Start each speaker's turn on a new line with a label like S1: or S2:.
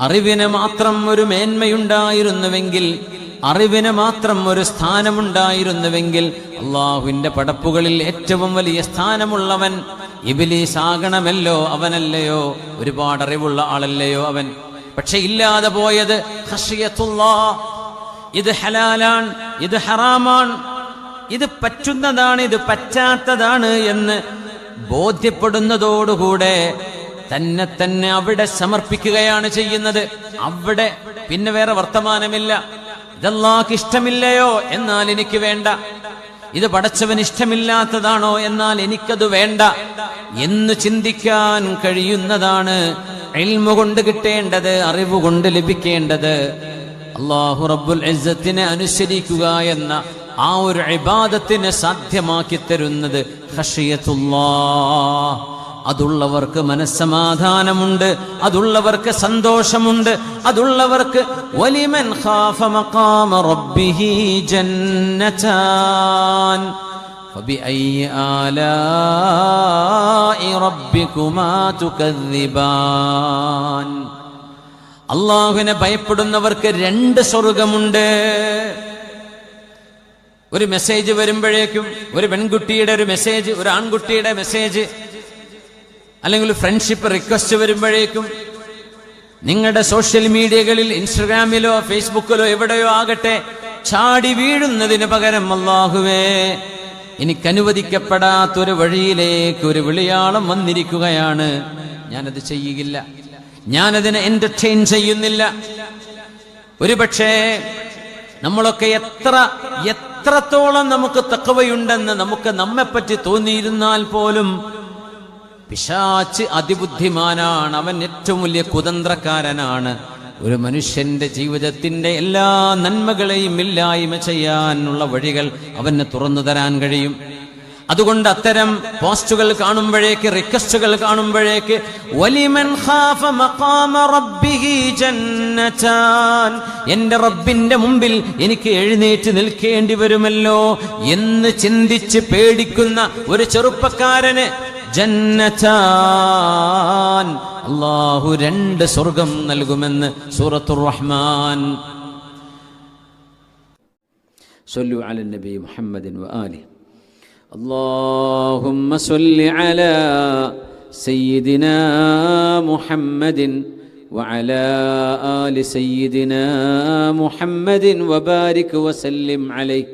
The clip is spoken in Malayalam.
S1: അറിവിന് മാത്രം ഒരു മേന്മയുണ്ടായിരുന്നുവെങ്കിൽ അറിവിന് മാത്രം ഒരു സ്ഥാനമുണ്ടായിരുന്നുവെങ്കിൽ അള്ളാഹുവിന്റെ പടപ്പുകളിൽ ഏറ്റവും വലിയ സ്ഥാനമുള്ളവൻ ഇബിലീസ് ആകണമല്ലോ അവനല്ലയോ? ഒരുപാട് അറിവുള്ള ആളല്ലയോ അവൻ? പക്ഷെ ഇല്ലാതെ പോയത്. ഇത് ഹലാലാണ് ഇത് ഹറാമാണ്. ഇത് പറ്റുന്നതാണ് ഇത് പറ്റാത്തതാണ് എന്ന് ബോധ്യപ്പെടുന്നതോടുകൂടെ തന്നെ തന്നെ അവിടെ സമർപ്പിക്കുകയാണ് ചെയ്യുന്നത്. അവിടെ പിന്നെ വേറെ വർത്തമാനമില്ല. ഇതല്ലാക്ക് ഇഷ്ടമില്ലയോ? എന്നാൽ എനിക്ക് വേണ്ട. ഇത് പടച്ചവൻ ഇഷ്ടമില്ലാത്തതാണോ? എന്നാൽ എനിക്കത് വേണ്ട. എന്ന് ചിന്തിക്കാൻ കഴിയുന്നതാണ് എൽമ കൊണ്ട് കിട്ടേണ്ടത് അറിവ് കൊണ്ട് ലഭിക്കേണ്ടത്. അള്ളാഹു റബ്ബുൽ ഇസ്സത്തിനെ അനുസരിക്കുക എന്ന ആ ഒരു ഇബാദത്തിനെ സാധ്യമാക്കി തരുന്നത് ഖശിയത്തുല്ലാഹ് അതുള്ളവർക്ക് മനസ്സമാധാനമുണ്ട് അതുള്ളവർക്ക് സന്തോഷമുണ്ട് അതുള്ളവർക്ക് വലിമൻ അള്ളാഹുവിനെ ഭയപ്പെടുന്നവർക്ക് രണ്ട് സ്വർഗമുണ്ട്. ഒരു മെസ്സേജ് വരുമ്പോഴേക്കും ഒരു പെൺകുട്ടിയുടെ ഒരു മെസ്സേജ് ഒരു ആൺകുട്ടിയുടെ മെസ്സേജ് അല്ലെങ്കിൽ ഫ്രണ്ട്ഷിപ്പ് റിക്വസ്റ്റ് വരുമ്പോഴേക്കും നിങ്ങളുടെ സോഷ്യൽ മീഡിയകളിൽ ഇൻസ്റ്റഗ്രാമിലോ ഫേസ്ബുക്കിലോ എവിടെയോ ആകട്ടെ ചാടി വീഴുന്നതിന് പകരം അള്ളാഹുവേ എനിക്കനുവദിക്കപ്പെടാത്തൊരു വഴിയിലേക്ക് ഒരു വിളിയാളം വന്നിരിക്കുകയാണ്. ഞാനത് ചെയ്യുകയില്ല. ഞാനതിനെ എന്റർടൈൻ ചെയ്യുന്നില്ല. ഒരുപക്ഷേ നമ്മളൊക്കെ എത്ര എത്രത്തോളം നമുക്ക് തക്കവയുണ്ടെന്ന് നമുക്ക് നമ്മെപ്പറ്റി തോന്നിയിരുന്നാൽ പോലും പിശാച്ച് അതിബുദ്ധിമാനാണ്. അവൻ ഏറ്റവും വലിയ കുതന്ത്രക്കാരനാണ്. ഒരു മനുഷ്യന്റെ ജീവിതത്തിന്റെ എല്ലാ നന്മകളെയും ഇല്ലായ്മ ചെയ്യാനുള്ള വഴികൾ അവന് തുറന്നു തരാൻ കഴിയും. അതുകൊണ്ട് അത്തരം പോസ്റ്റുകൾ കാണുമ്പോഴേക്ക് റിക്വസ്റ്റുകൾ കാണുമ്പോഴേക്ക് വലിമൻ ഖാഫ മഖാമ റബ്ബിഹി എന്റെ റബ്ബിന്റെ മുമ്പിൽ എനിക്ക് എഴുന്നേറ്റ് നിൽക്കേണ്ടി വരുമല്ലോ എന്ന് ചിന്തിച്ച് പേടിക്കുന്ന ഒരു ചെറുപ്പക്കാരന് ജന്നതാൻ അള്ളാഹു രണ്ട് സ്വർഗം നൽകുമെന്ന് സൂറത്തുർ റഹ്മാൻ صلوا على النبي محمد وآله اللهم صل على سيدنا محمد وعلى آل سيدنا محمد وبارك وسلم عليه